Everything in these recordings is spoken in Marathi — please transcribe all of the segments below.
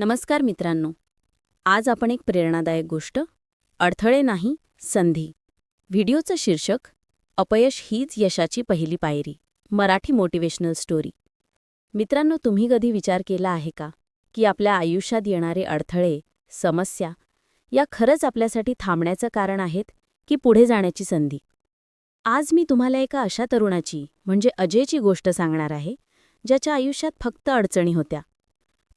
नमस्कार मित्रांनो. आज आपण एक प्रेरणादायक गोष्ट अडथळे नाही संधी. व्हिडिओचं शीर्षक अपयश हीच यशाची पहिली पायरी मराठी मोटिवेशनल स्टोरी मित्रांनो तुम्ही कधी विचार केला आहे का की आपल्या आयुष्यात येणारे अडथळे समस्या या खरंच आपल्यासाठी थांबण्याचं कारण आहेत की पुढे जाण्याची संधी? आज मी तुम्हाला एका अशा तरुणाची म्हणजे अजयची गोष्ट सांगणार आहे ज्याच्या आयुष्यात फक्त अडचणी होत्या.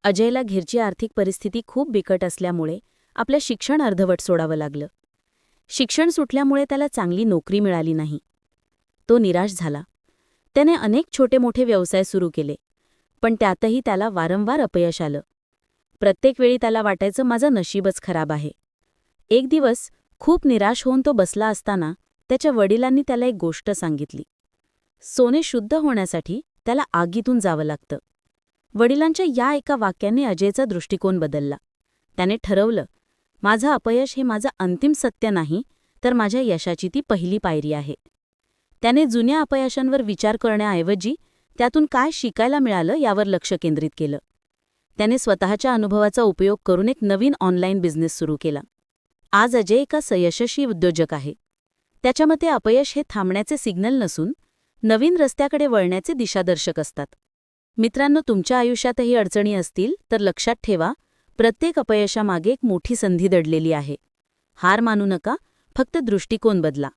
अजयला घिरची आर्थिक परिस्थिती खूप बिकट असल्यामुळे आपलं शिक्षण अर्धवट सोडावं लागलं. शिक्षण सुटल्यामुळे त्याला चांगली नोकरी मिळाली नाही. तो निराश झाला. त्याने अनेक छोटे मोठे व्यवसाय सुरू केले पण त्यातही त्याला वारंवार अपयश आलं. प्रत्येक वेळी त्याला वाटायचं माझं नशीबच खराब आहे. एक दिवस खूप निराश होऊन तो बसला असताना त्याच्या वडिलांनी त्याला एक गोष्ट सांगितली. सोने शुद्ध होण्यासाठी त्याला आगीतून जावं लागतं. वडिलांच्या या एका वाक्याने अजयचा दृष्टिकोन बदलला. त्याने ठरवलं माझं अपयश हे माझं अंतिम सत्य नाही तर माझ्या यशाची ती पहिली पायरी आहे. त्याने जुन्या अपयशांवर विचार करण्याऐवजी त्यातून काय शिकायला मिळालं यावर लक्ष केंद्रित केलं. त्याने स्वतःच्या अनुभवाचा उपयोग करून एक नवीन ऑनलाईन बिझनेस सुरू केला. आज अजय एका सयशस्वी उद्योजक आहे. त्याच्यामते अपयश हे थांबण्याचे सिग्नल नसून नवीन रस्त्याकडे वळण्याचे दिशादर्शक असतात. मित्रांनो तुमच्या आयुष्यातही अडचणी असतील तर लक्षात ठेवा प्रत्येक अपयशामागे एक मोठी संधी दडलेली आहे. हार मानू नका फक्त दृष्टिकोन बदला.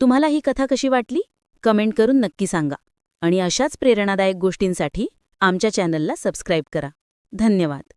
तुम्हाला ही कथा कशी वाटली? कमेंट करून नक्की सांगा. आणि अशाच प्रेरणादायक गोष्टींसाठी आमच्या चॅनलला सबस्क्राईब करा. धन्यवाद.